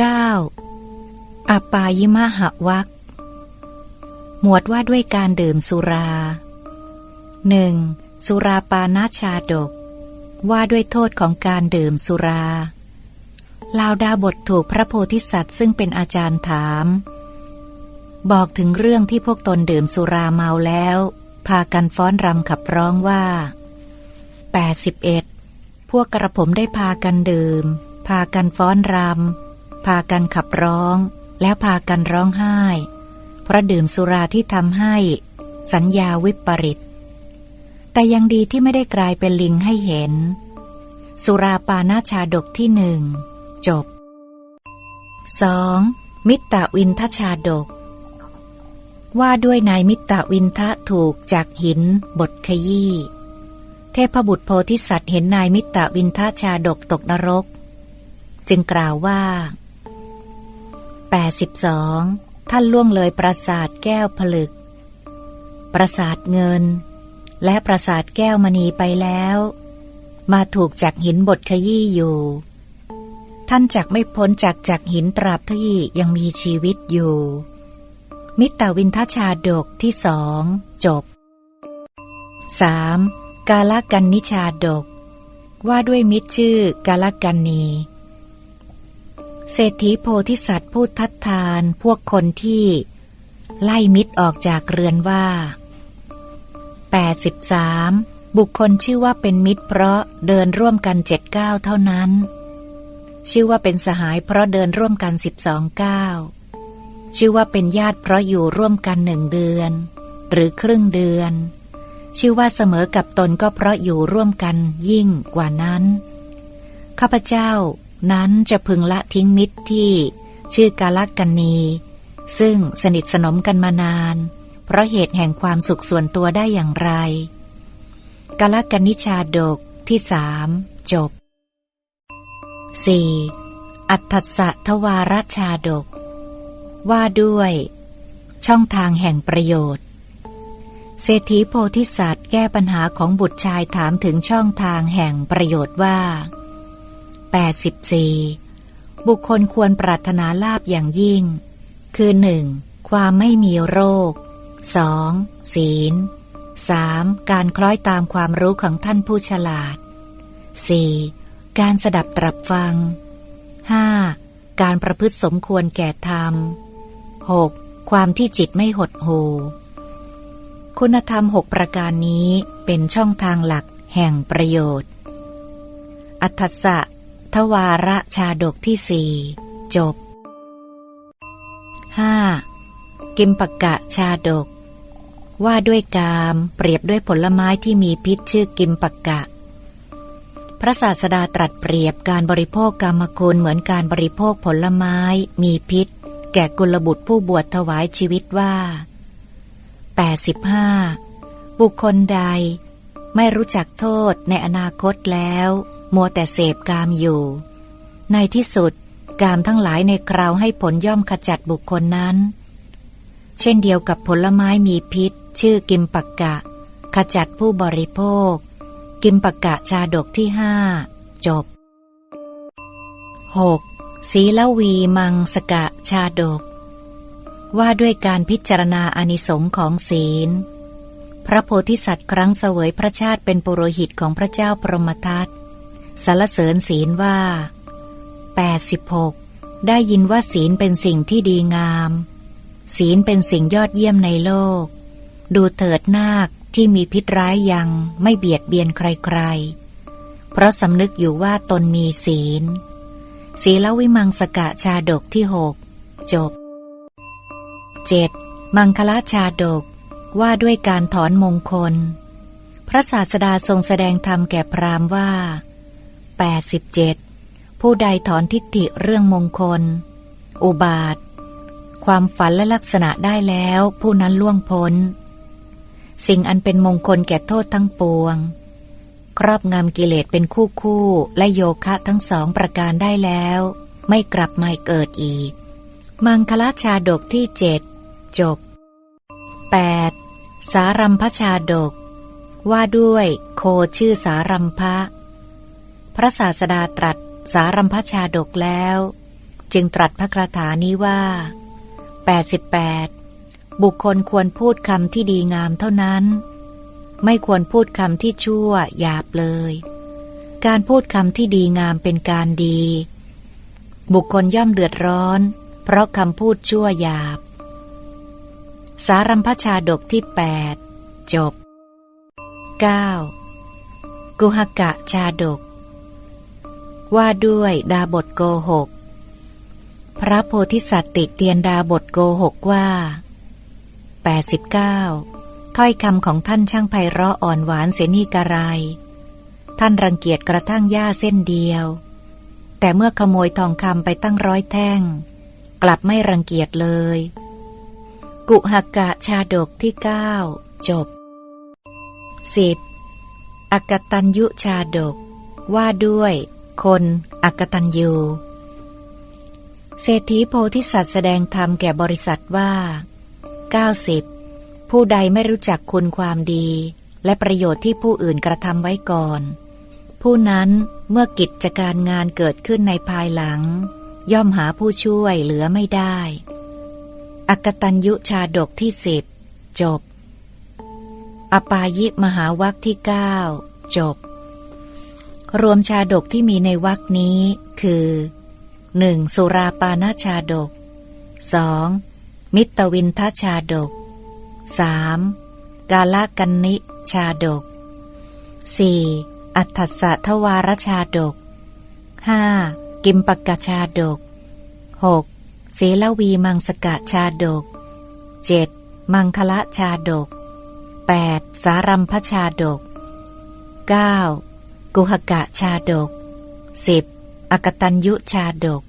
9. อปายิมหวักหมวดว่าด้วยการดื่มสุรา 1. สุราปานาชาดก ว่าด้วยโทษของการดื่มสุราลาวดาบทถูกพระโพธิสัตว์ซึ่งเป็นอาจารย์ถาม บอกถึงเรื่องที่พวกตนดื่มสุราเมาแล้ว พากันฟ้อนรำขับร้องว่า 81. พวกกระผมได้พากันดื่ม พากันฟ้อนรำ พากันขับร้อง แล้วพากันร้องไห้ เพราะดื่มสุราที่ทำให้ สัญญาวิปริต แต่ยังดีที่ไม่ได้กลายเป็นลิงให้เห็น สุราปานาชาดกที่หนึ่งจบ 2. มิตรวินทชาดก ว่าด้วยนายมิตรวินทะถูกจากหินบทขยี้เทพบุตรโพธิสัตว์เห็นนายมิตรวินทชาดกตกนรก จึงกล่าวว่า 82. ท่านล่วงเลยปราสาทแก้วผลึก ปราสาทเงิน และปราสาทแก้วมณีไปแล้ว มาถูกจากหินบทขยี้อยู่ ท่านจักไม่พ้นจากจากหินตราบที่ยังมีชีวิตอยู่ มิตรวินทชาดกที่สองจบ 3. กาลกันนิชาดก ว่าด้วยมิตรชื่อกาลกันนี เศรษฐีโพธิสัตว์พูดทัดทานพวกคนที่ไล่มิตรออกจากเรือนว่า 83. บุคคลชื่อว่าเป็นมิตรเพราะเดินร่วมกันเจ็ดก้าเท่านั้น ชื่อว่าเป็นสหายเพราะเดินร่วมกันสิบสองก้าชื่อว่าเป็นญาติเพราะอยู่ร่วมกันหนึ่งเดือน หรือครึ่งเดือน ชื่อว่าเสมอกับตนก็เพราะอยู่ร่วมกันยิ่งกว่านั้น ข้าพเจ้า นั้นจะพึงละทิ้งมิตรที่ ชื่อกาลกันนี ซึ่งสนิทสนมกันมานาน เพราะเหตุแห่งความสุขส่วนตัวได้อย่างไร กาลกันนิชาดกที่สามจบ 4. อัตถสะทวารชาดก ว่าด้วย ช่องทางแห่งประโยชน์ เศรษฐีโพธิสัตว์แก้ปัญหาของบุตรชายถามถึงช่องทางแห่งประโยชน์ว่า 84. บุคคลควรปรารถนาลาบอย่างยิ่ง คือ 1. ความไม่มีโรค 2. ศีล 3. การคล้อยตามความรู้ของท่านผู้ฉลาด 4. การสดับตรับฟัง 5. การประพฤติสมควรแก่ธรรม 6. ความที่จิตไม่หดหูคุณธรรมหกประการนี้เป็นช่องทางหลักแห่งประโยชน์ อัตสะ ทวาระชาดกที่สี่จบ 5. กิมปะกะชาดก ว่าด้วยกามเปรียบด้วยผลไม้ที่มีพิษชื่อกิมปะกะ พระศาสดาตรัสเปรียบการบริโภคกรรมคุณเหมือนการบริโภคผลไม้มีพิษ แก่กุลบุตรผู้บวชถวายชีวิตว่า 85 บุคคลใดไม่รู้จักโทษในอนาคตแล้ว มัวแต่เสพกามอยู่ ในที่สุด กามทั้งหลายในคราวให้ผลย่อมขจัดบุคคลนั้น เช่นเดียวกับผลไม้มีพิษ ชื่อกิมปักกะ ขจัดผู้บริโภค กิมปักกะชาดกที่ห้าจบ 6. ศีลวีมังสกะชาดก ว่าด้วยการพิจารณาอนิสงค์ของศีล พระโพธิสัตว์ครั้งเสวยพระชาติเป็นปุโรหิตของพระเจ้าพรหมทัต สารเสริญศีลว่า 86 ได้ยินว่าศีลเป็นสิ่งที่ดีงาม ศีลเป็นสิ่งยอดเยี่ยมในโลก ดูเถิดนาคที่มีพิษร้ายยังไม่เบียดเบียนใครๆ เพราะสำนึกอยู่ว่าตนมีศีล ศีลวิมังสกะชาดกที่หกจบ 7. มังคลาชาดกว่าด้วยการถอนมงคล พระศาสดาทรงแสดงธรรมแก่พรามว่า 87. ผู้ใดถอนทิฏฐิเรื่องมงคล อุบาท ความฝันและลักษณะได้แล้ว ผู้นั้นล่วงพ้น สิ่งอันเป็นมงคลแก่โทษทั้งปวง ครอบงำกิเลสเป็นคู่คู่และโยคะทั้งสองประการได้แล้ว ไม่กลับมาเกิดอีก มังคลาชาดกที่เจ็ดจบ 8. สารัมพชาดก ว่าด้วยโคชื่อสารัมพะ พระศาสดาตรัสสารัมพชาดกแล้ว จึงตรัสพระคาถานี้ว่า 88 บุคคลควรพูดคำที่ดีงามเท่านั้น ไม่ควรพูดคำที่ชั่วหยาบเลย การพูดคำที่ดีงามเป็นการดี บุคคลย่อมเดือดร้อน เพราะคำพูดชั่วหยาบ สารัมพชาดกที่ 8 จบ 9. กุหกะชาดก ว่าด้วยดาบทโกหก พระโพธิสัตว์ติเตียนดาบทโกหกว่า 89. ถ้อยคำของท่านช่างไพเราะอ่อนหวานเสนีกระไร ท่านรังเกียจกระทั่งหญ้าเส้นเดียว แต่เมื่อขโมยทองคำไปตั้งร้อยแท่ง กลับไม่รังเกียจเลย กุหกะชาดกที่เก้าจบ 10. อกตัญยุชาดกว่าด้วย คนอกตัญญูเศรษฐีโพธิสัตว์แสดงธรรมแก่บริษัทว่า 90. ผู้ใดไม่รู้จักคุณความดี และประโยชน์ที่ผู้อื่นกระทำไว้ก่อน ผู้นั้นเมื่อกิจการงานเกิดขึ้นในภายหลัง ย่อมหาผู้ช่วยเหลือไม่ได้ อกตัญยุชาดกที่สิบจบ อปายิมหาวัคที่เก้าจบ รวมชาดกที่มีในวักนี้คือ 1. สุราปานาชาดก 2. มิตรวินทชาดก 3. กาลกันนิชาดก 4. อัฏฐสะทวารชาดก 5. กิมปกชาดก 6. เสลวีมังสกะชาดก 7. มังคละชาดก 8. สารัมพชาดก 9. กุหกะชาดก 10. อกตัญยุชาดก